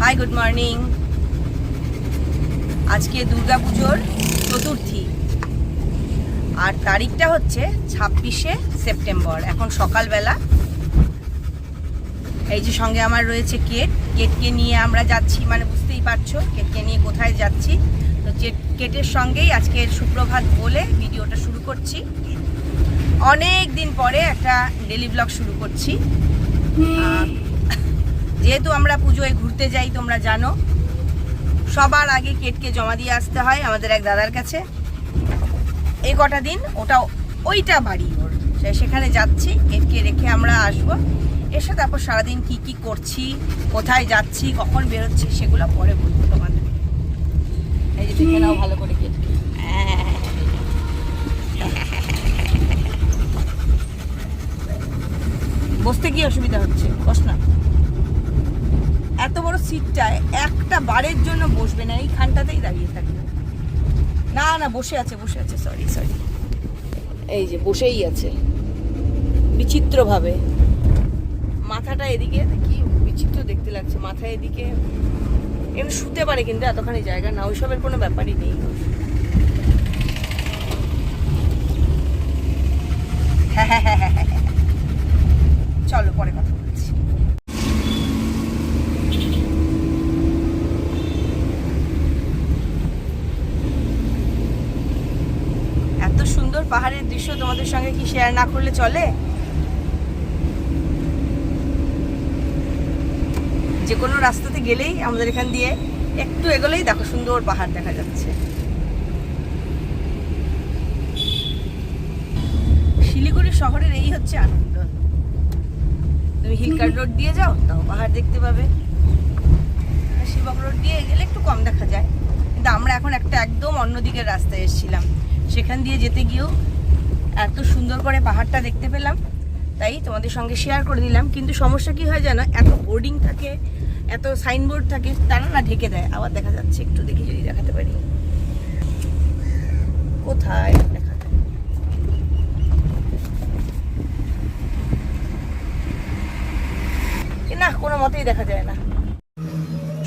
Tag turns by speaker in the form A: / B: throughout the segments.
A: Hi good morning আজকে দুর্গাপুজোর চতুর্থী। আর তারিখটা হচ্ছে ছাব্বিশে সেপ্টেম্বর, এখন সকালবেলা। এই যে সঙ্গে আমার রয়েছে কেট। কেটকে নিয়ে আমরা যাচ্ছি মানে বুঝতেই পারছ কেটকে নিয়ে কোথায় যাচ্ছি। তো কেটের সঙ্গেই আজকে সুপ্রভাত বলে ভিডিওটা শুরু করছি। অনেক দিন পরে একটা ডেলি ব্লগ শুরু করছি। যেহেতু আমরা পুজোয় ঘুরতে যাই, তোমরা জানো, সবার আগে কেটকে জমা দিয়ে আসতে হয় আমাদের এক দাদার কাছে। এই কটা দিন ওটা ওইটা বাড়ি ওর। সেখানে যাচ্ছি, কেটকে রেখে আমরা আসব। এসে তারপর সারাদিন কি কি করছি, কোথায় যাচ্ছি, কখন বেরোচ্ছি, সেগুলো পরে বলব তোমাদের। এই যে দেখে নাও ভালো করে কেটকে। বসতে কি অসুবিধা হচ্ছে, বস না। এত বড় সিটটায় একটা বারের জন্য বসবে না এইখানটাতেই দাঁড়িয়ে থাকবে। না না, বসে আছে বসে আছে সরি সরি এই যে, বসেই আছে। বিচিত্রভাবে। মাথাটা এদিকে, কি বিচিত্র দেখতে লাগছে, মাথা এদিকে। এমনি শুতে পারে কিন্তু এতখানি জায়গা না, ওইসবের কোনো ব্যাপারই নেই। হ্যাঁ হ্যাঁ হ্যাঁ হ্যাঁ হ্যাঁ। চলো, পরে কথা বলছি। এত সুন্দর পাহাড়ের দৃশ্য তোমাদের সঙ্গে কি শেয়ার না করলে চলে? যে কোনো রাস্তাতে গেলেই আমাদের এখান দিয়ে একটু এগোলেই দেখো সুন্দর পাহাড় দেখা যাচ্ছে। শিলিগুড়ি শহরের এই হচ্ছে আনন্দ। তুমি হিলকার রোড দিয়ে যাও, তাও পাহাড় দেখতে পাবে। শিবক রোড দিয়ে গেলে একটু কম দেখা যায়। কিন্তু আমরা এখন একটা একদম অন্যদিকের রাস্তায় এসেছিলাম। সেখান দিয়ে যেতে গিয়েও এত সুন্দর করে পাহাড়টা দেখতে পেলাম। তাই তোমাদের সঙ্গে শেয়ার করে দিলাম। কিন্তু সমস্যা কি হয় জানো? এত বোর্ডিং থাকে, এত সাইনবোর্ড থাকে, তারা না ঢেকে দেয়। আবার দেখা যাচ্ছে, একটু দেখি যদি দেখাতে পারি। কোথায় দেখা যায়? এ না কোনো মতেই দেখা যায় না।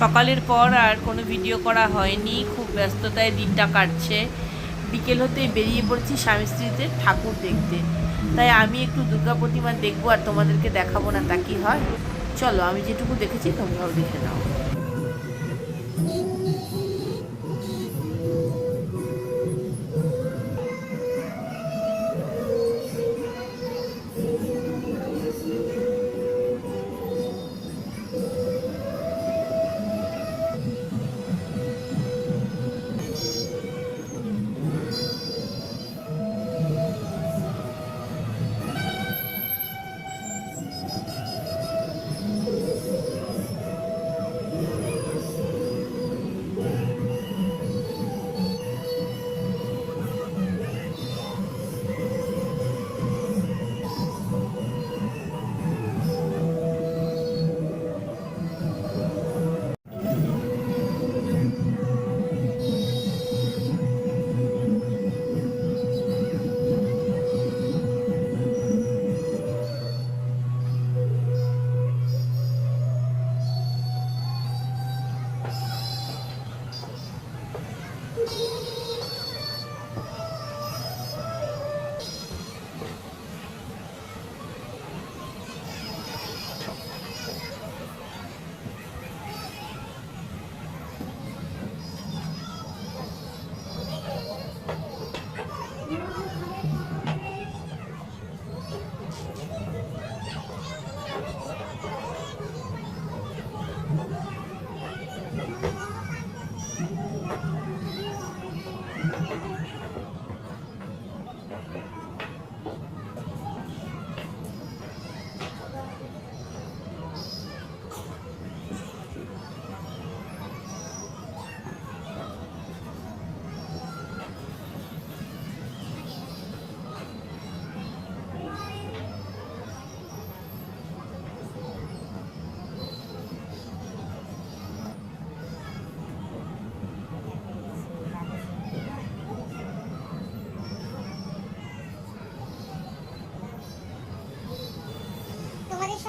B: সকালের পর আর কোনো ভিডিও করা হয়নি, খুব ব্যস্ততায় দিনটা কাটছে। বিকেল হতে বেরিয়ে পড়েছি স্বামী স্ত্রীতে ঠাকুর দেখতে। তাই আমি একটু দুর্গা প্রতিমা দেখব আর তোমাদেরকে দেখাবো না তা কি হয়। চলো আমি যেটুকু দেখেছি তোমরাও দেখে নাও।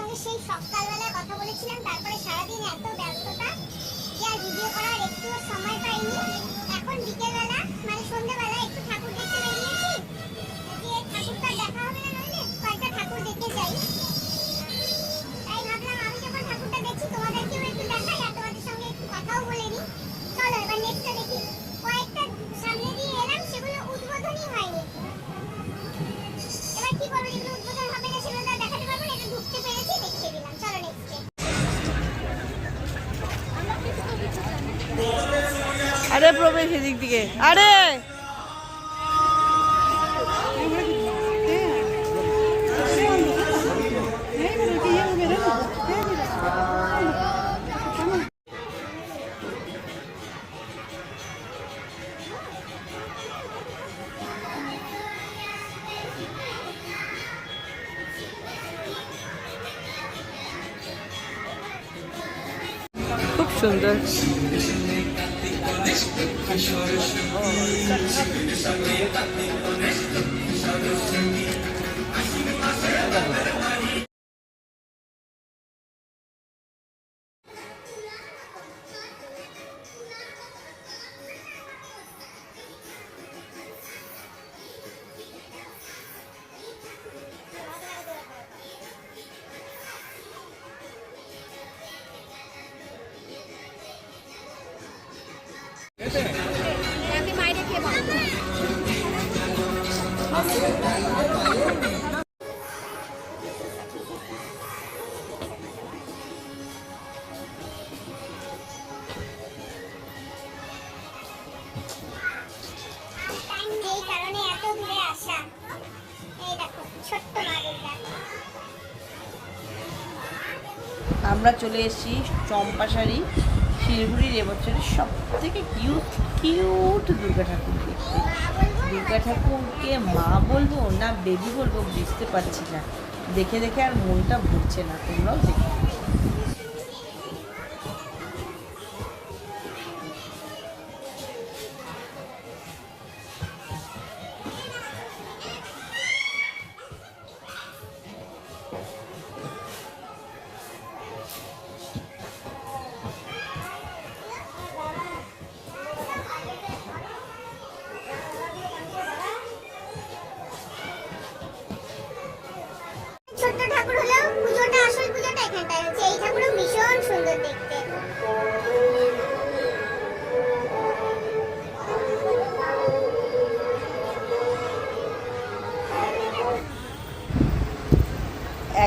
C: সঙ্গে সেই সকালবেলায় কথা বলেছিলাম, তারপরে সারাদিন এত ব্যস্ততা যে আর ভিডিও করার একটু সময় পাইনি। এখন বিকেলবেলা মানে সন্ধ্যাবেলা
A: প্রবেশ এদিক দিকে আরে খুব সুন্দর
C: আমি বাইরে Thank you.
A: আমরা চলে এসেছি চম্পাশাড়ি শিলিগুড়ির এবছরের সব থেকে কিউট কিউট দুর্গা ঠাকুর দেখতে। দুর্গা ঠাকুরকে মা বলব, না বেবি বলব, বুঝতে পারছি না। দেখে দেখে আর মনটা ভরছে না, তোমরাও দেখো।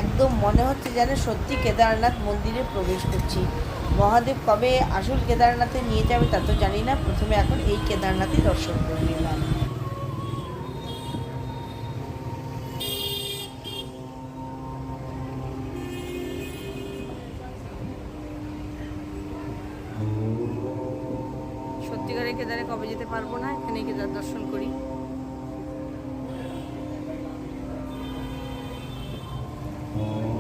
A: একদম মনে হচ্ছে যেন সত্যি কেদারনাথ মন্দিরে প্রবেশ করছি। মহাদেব কবে আসল কেদারনাথে নিয়ে যাবে তা তো জানি না। প্রথমে এখন এই কেদারনাথই দর্শন করে নিলাম
D: সত্যিকারের কেদারে কবে যেতে পারব না? এখানে কেদার দর্শন করি। Oh.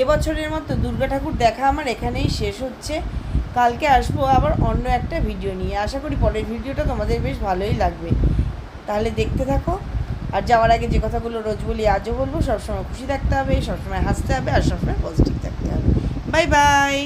A: এবছরের মতো দুর্গা ঠাকুর দেখা আমার এখানেই শেষ হচ্ছে। কালকে আসব আবার অন্য একটা ভিডিও নিয়ে। আশা করি পরের ভিডিওটা তোমাদের বেশ ভালোই লাগবে। তাহলে দেখতে থাকো। আর যাওয়ার আগে যে কথাগুলো রোজ বলি, আজও বলব, সবসময় খুশি থাকতে হবে, সবসময় হাসতে হবে, আর সবসময় পজিটিভ থাকতে হবে। Bye bye